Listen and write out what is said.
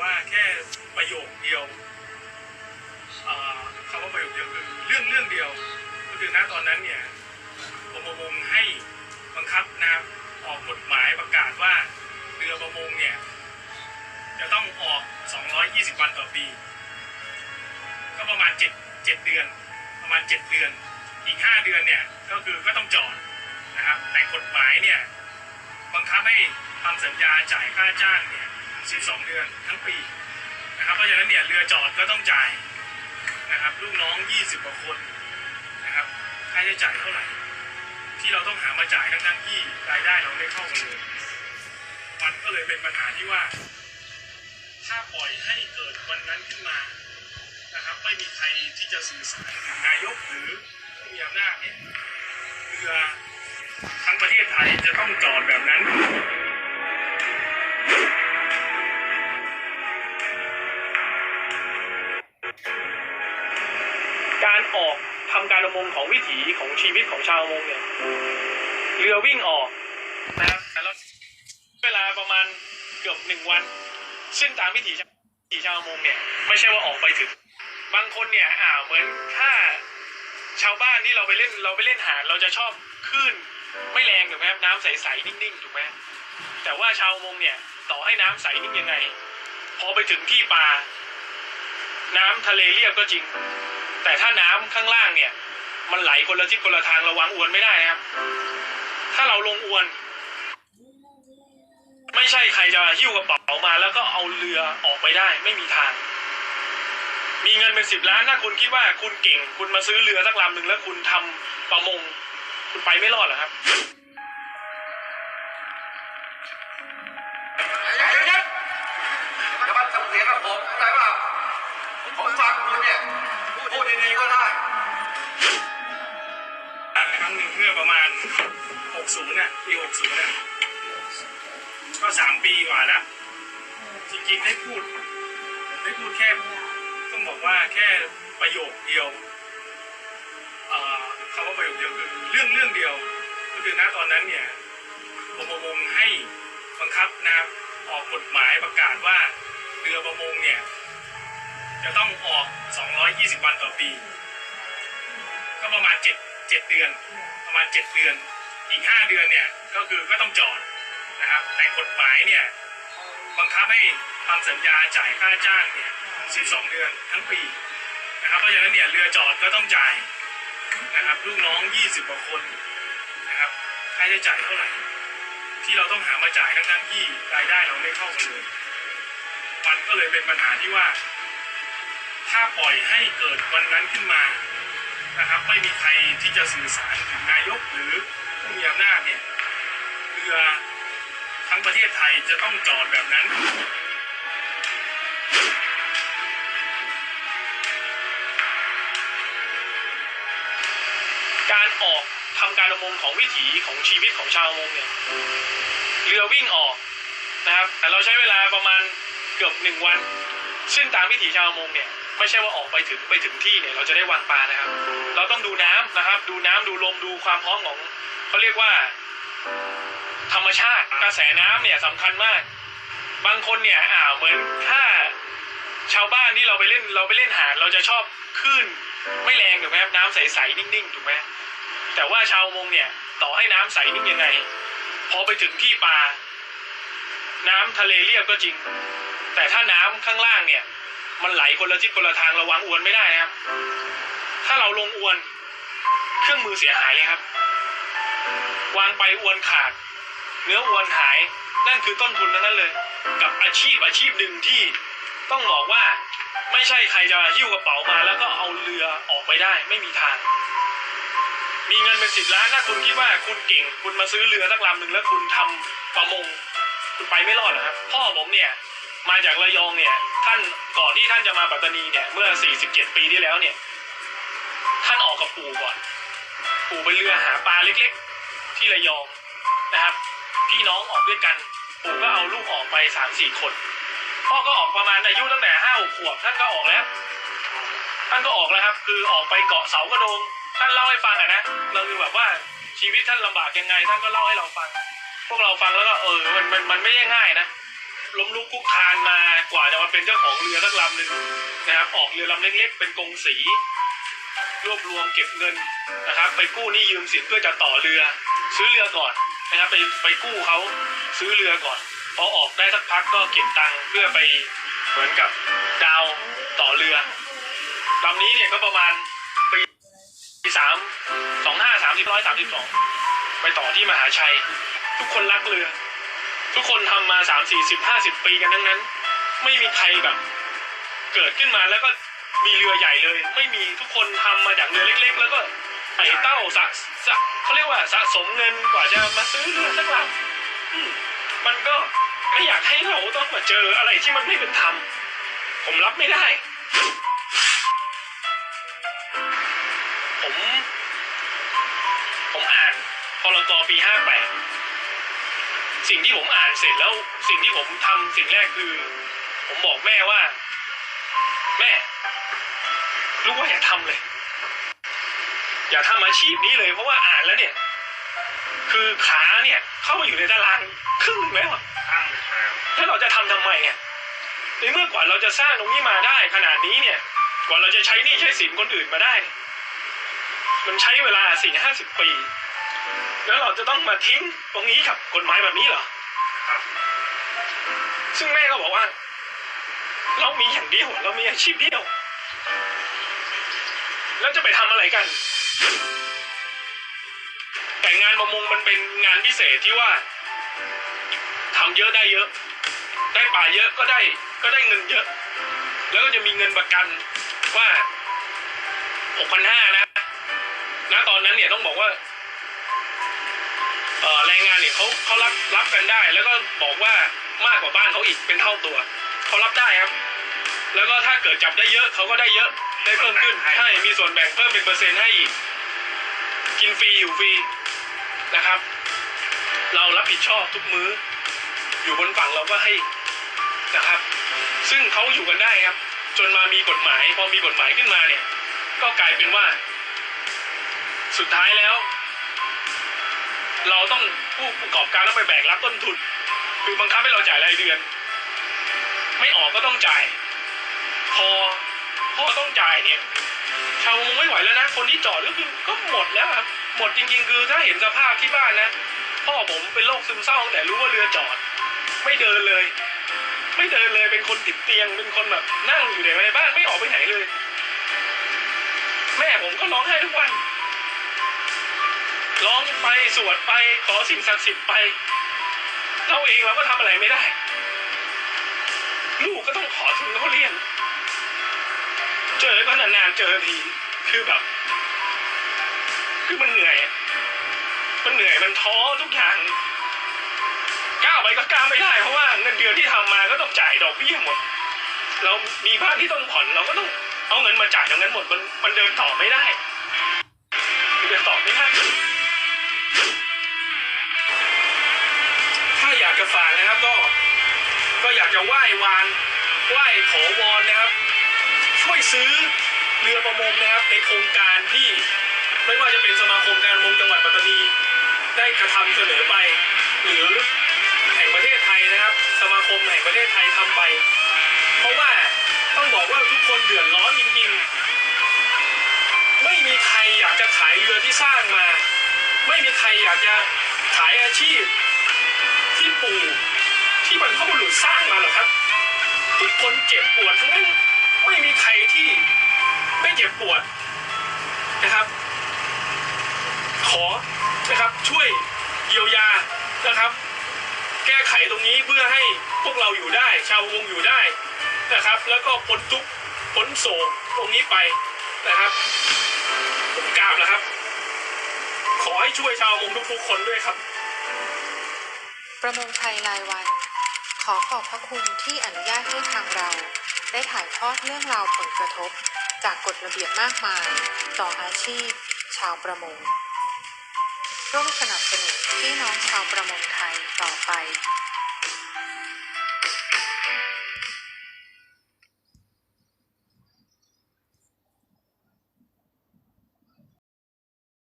ว่าแค่ประโยคเดียวเอ่อคำว่าประโยคเดียวคือเรื่องเรื่องเดียว ก็คือณตอนนั้นเนี่ยกรมประมงให้บังคับนะครับออกกฎหมายประกาศว่าเรือประมงเนี่ยจะต้องออก 220 วันต่อปี ก็ประมาณ 7 7 เดือน ประมาณ 7 เดือน อีก 5 เดือนเนี่ย ก็คือก็ต้องจอดนะครับ แต่กฎหมายเนี่ย บังคับให้ทำสัญญาจ่ายค่าจ้างเนี่ย 12 เดือนทั้งปีนะครับเพราะฉะนั้นเนี่ยเรือจอดก็ต้องจ่ายนะครับลูกน้อง 20กว่าคนนะครับค่าใช้จ่ายเท่าไหร่ ที่เราต้องหามาจ่ายทั้งๆที่รายได้เราไม่เข้ามาเลยมันก็เลยเป็นปัญหาที่ว่า ถ้าปล่อยให้เกิดวันนั้นขึ้นมานะครับไม่มีใครที่จะสื่อสารถึงนายกหรือผู้มีอำนาจเนี่ยเรือทั้งประเทศไทยจะต้องจอดแบบนั้น มงของวิถีของชีวิตของชาวมงเนี่ยเรือวิ่งออกนะครับแต่เราเวลาประมาณเกือบหนึ่งวัน ซึ่งตามวิถีชาววิถีชาวมงเนี่ย ไม่ใช่ว่าออกไปถึง บางคนเนี่ยอ่าเหมือนถ้าชาวบ้านที่เราไปเล่นเราไปเล่นหาดเราจะชอบคลื่นไม่แรงถูกไหมครับน้ำใสๆนิ่งๆถูกไหมแต่ว่าชาวมงเนี่ย ต่อให้น้ำใสนิ่งยังไง พอไปถึงที่ปลาน้ำทะเลเรียบก็จริง แต่ถ้าน้ำข้างล่างเนี่ย มันไหลคนละทิศคนละทางระวังอวนไม่ได้นะครับ ถ้าเราลงอวน ไม่ใช่ใครจะหิ้วกระเป๋ามาแล้วก็เอาเรือออกไปได้ ไม่มีทาง มีเงินเป็นสิบล้านถ้าคุณคิดว่าคุณเก่ง คุณมาซื้อเรือสักลำหนึ่งแล้วคุณทำประมง คุณไปไม่รอดเหรอครับอย่าเย็นอย่ามาทำเสียงกับผมเข้าใจป่ะผมฟังคุณเนี่ย พูดดีๆก็ได้ งหนึ่งเมื่อประมาณ 60น่ะปี60น่ะก็สามปีกว่าแล้ว จริงๆได้พูด ได้พูดแค่ต้องบอกว่าแค่ประโยคเดียวเอ่อคำว่าประโยคเดียวคือเรื่องเรื่องเดียว ก็คือณตอนนั้นเนี่ยกรมประมงให้บังคับนะครับออกกฎหมายประกาศว่าเรือประมงเนี่ย จะต้องออก 220 วันต่อปี ก็ประมาณ 7 7เดือน ประมาณ7เดือน อีก5เดือนเนี่ยก็คือก็ต้องจอดนะครับแต่กฎหมายเนี่ยบังคับให้ทำสัญญาจ่ายค่าจ้างเนี่ย12เดือนทั้งปีนะครับเพราะฉะนั้นเนี่ยเรือจอดก็ต้องจ่ายนะครับลูกน้อง20กว่าคนนะครับค่าใช้จ่ายเท่าไหร่ ที่เราต้องหามาจ่ายทั้งๆที่รายได้เราไม่เข้ามาเลยมันก็เลยเป็นปัญหาที่ว่า ถ้าปล่อยให้เกิดวันนั้นขึ้นมา นะครับไม่มีใครที่จะสื่อสารถึงนายกหรือผู้มีอำนาจเนี่ยเรือทั้งประเทศไทยจะต้องจอดแบบนั้นการออกทำการประมงของวิถีของชีวิตของชาวประมงเนี่ยเรือวิ่งออกนะครับแต่เราใช้เวลาประมาณเกือบหนึ่งวัน ซึ่งตามวิถีชาวประมงเนี่ย ไม่ใช่ว่าออกไปถึงไปถึงที่เนี่ยเราจะได้วางปลานะครับ เราต้องดูน้ำนะครับ ดูน้ำดูลมดูความพร้อมของเขาเรียกว่า ธรรมชาติกระแสน้ำเนี่ยสำคัญมาก บางคนเนี่ยอ่าเหมือนถ้าชาวบ้านที่เราไปเล่นเราไปเล่นหาดเราจะชอบคลื่นไม่แรงถูกไหมครับน้ำใสๆนิ่งๆถูกไหมแต่ว่าชาวมงเนี่ยต่อให้น้ำใสนิ่งยังไง พอไปถึงที่ปลาน้ำทะเลเรียบก็จริง แต่ถ้าน้ำข้างล่างเนี่ย มันไหลคนละทิศคนละทางระวังอวนไม่ได้นะครับ ถ้าเราลงอวน เครื่องมือเสียหายเลยครับ วางไปอวนขาด เนื้ออวนหาย นั่นคือต้นทุนนั้นเลย กับอาชีพอาชีพหนึ่งที่ต้องบอกว่าไม่ใช่ใครจะหิ้วกระเป๋ามาแล้วก็เอาเรือออกไปได้ไม่มีทาง มีเงินเป็นสิบล้านถ้าคุณคิดว่าคุณเก่ง คุณมาซื้อเรือสักลำหนึ่งแล้วคุณทำประมง คุณไปไม่รอดหรอครับ พ่อผมเนี่ย มาจากระยองเนี่ย ท่านก่อนที่ท่านจะมาปัตตานีเนี่ย เมื่อ 47 ปีที่แล้วเนี่ย ท่านออกกับปู่ก่อน ปู่ไปเรือหาปลาเล็กๆ ที่ระยองนะครับ พี่น้องออกด้วยกัน ปู่ก็เอาลูกออกไปสามสี่คน พ่อก็ออกประมาณอายุตั้งแต่ห้าหกขวบท่านก็ออกแล้ว ท่านก็ออกแล้วครับ คือออกไปเกาะเสากระโดง ท่านเล่าให้ฟังอะนะ เราคือแบบว่าชีวิตท่านลำบากยังไง ท่านก็เล่าให้เราฟัง พวกเราฟังแล้วก็เออ มันมันมันไม่ได้ง่ายนะ ล้มลุกคลุกคลานมากว่าจะมาเป็นเจ้าของเรือสักลำหนึ่งนะครับออกเรือลำเล็กๆ เป็นกงสีรวบรวมเก็บเงินนะครับ ไปกู้หนี้ยืมสินเพื่อจะต่อเรือ ซื้อเรือก่อนนะครับไปไปกู้เขาซื้อเรือก่อนพอออกได้สักพักก็เก็บตังค์เพื่อไปเหมือนกับดาวต่อเรือลำนี้เนี่ยก็ประมาณปีปีสามสองห้าสามสิบร้อยสามสิบสองไปต่อที่มหาชัย ทุกคนรักเรือ ทุกคนทำมาสามสี่สิบห้าสิบปีกันทั้งนั้น ไม่มีใครแบบ เกิดขึ้นมาแล้วก็มีเรือใหญ่เลย ไม่มีทุกคนทำมาจากเรือเล็ก ๆ แล้วก็ไต่เต้าสะสะเขาเรียกว่าสะสมเงินกว่าจะมาซื้อเรือสักลำมมันก็ไม่อยากให้เราต้องมาเจออะไรที่มันไม่เป็นธรรมผมรับไม่ได้ ผม ผมอ่านพรกปีห้าแปด สิ่งที่ผมอ่านเสร็จแล้วสิ่งที่ผมทำสิ่งแรกคือ ผมบอกแม่ว่า แม่รู้ว่าอย่าทำเลย อย่าทำอาชีพนี้เลย เพราะว่าอ่านแล้วเนี่ย คือขาเนี่ย เข้ามาอยู่ในตารางครึ่งหนึ่งแล้วอะแล้วเราจะทำทำไมอะในเมื่อกว่าเราจะสร้างตรงนี้มาได้ ขนาดนี้เนี่ย กว่าเราจะใช้หนี่ใช้สินคนอื่นมาได้ มันใช้เวลาสี่ห้าสิบปี แล้วเราจะต้องมาทิ้งตรงนี้กับกฎหมายแบบนี้เหรอ ซึ่งแม่ก็บอกว่า เรามีอย่างเดียวเรามีอาชีพเดียว แล้วจะไปทำอะไรกัน แต่งานประมงมันเป็นงานพิเศษที่ว่าทำเยอะได้เยอะ ได้ป่าเยอะก็ได้ก็ได้เงินเยอะ แล้วก็จะมีเงินประกันว่าหกพันห้านะ ณ ตอนนั้นเนี่ยต้องบอกว่า แรงงานเนี่ยเขาเขารับรับกันได้ แล้วก็บอกว่ามากกว่าบ้านเขาอีกเป็นเท่าตัวเขารับได้ครับ แล้วก็ถ้าเกิดจับได้เยอะเขาก็ได้เยอะได้เพิ่มขึ้นใช่มีส่วนแบ่งเพิ่มเป็นเปอร์เซ็นต์ให้อีกกินฟรีอยู่ฟรีนะครับ เรารับผิดชอบทุกมื้อ อยู่บนฝั่งเราก็ให้นะครับ ซึ่งเขาอยู่กันได้ครับ จนมามีกฎหมาย พอมีกฎหมายขึ้นมาเนี่ย ก็กลายเป็นว่า สุดท้ายแล้ว เราต้องผู้ประกอบการต้องไปแบกรับต้นทุน คือบังคับให้เราจ่ายรายเดือน ไม่ออกก็ต้องจ่าย พอพอต้องจ่ายเนี่ยชาวมงไม่ไหวแล้วนะ คนที่จอดก็คือก็หมดแล้วครับหมดจริง ๆ คือถ้าเห็นสภาพที่บ้านนะพ่อผมเป็นโรคซึมเศร้าแต่รู้ว่าเรือจอด ไม่เดินเลย ไม่เดินเลยเป็นคนติดเตียงเป็นคนแบบนั่งอยู่ในบ้านไม่ออกไปไหนเลย แม่ผมก็ร้องไห้ทุกวัน ร้องไปสวดไปขอสิ่งศักดิ์สิทธิ์ไป เราเองเราก็ทำอะไรไม่ได้ ลูกก็ต้องขอทุนเขาเรียน เจอก็นานๆเจอทีคือแบบ คือมันเหนื่อย มันเหนื่อยมันท้อทุกอย่างก้าวไปก็ก้าวไม่ได้เพราะว่าเงินเดือนที่ทำมาก็ต้องจ่ายดอกเบี้ยหมด เรามีบ้านที่ต้องผ่อนเราก็ต้องเอาเงินมาจ่ายตรงนั้นหมดมันมันเดินต่อไม่ได้เดินต่อไม่ได้ ถ้าอยากจะฝากนะครับก็ก็อยากจะไหว้วานไหว้ขอวอนนะครับ ช่วยซื้อเรือประมงนะครับ ในโครงการที่ไม่ว่าจะเป็นสมาคมการประมงจังหวัดปัตตานีได้กระทำเสนอไป หรือแห่งประเทศไทยนะครับ สมาคมแห่งประเทศไทยทำไป เพราะว่าต้องบอกว่าทุกคนเดือดร้อนจริงๆ ไม่มีใครอยากจะขายเรือที่สร้างมา ไม่มีใครอยากจะขายอาชีพ ที่ปู่ที่บรรพบุรุษสร้างมาหรอกครับ ทุกคนเจ็บปวดทั้งนั้นไม่มีใครที่ไม่เจ็บปวดนะครับ ขอนะครับช่วยเยียวยานะครับ แก้ไขตรงนี้เพื่อให้พวกเราอยู่ได้ ชาวประมงอยู่ได้นะครับ แล้วก็พ้นทุกพ้นโศกตรงนี้ไปนะครับผมกราบนะครับ ให้ช่วยชาวประมงทุกๆคนด้วยครับ ประมงไทยรายวัน ขอขอบพระคุณที่อนุญาตให้ทางเรา ได้ถ่ายทอดเรื่องราวผลกระทบ จากกฎระเบียบมากมาย ต่ออาชีพ ชาวประมง ร่วมสนับสนุนพี่น้องชาวประมงไทยต่อไป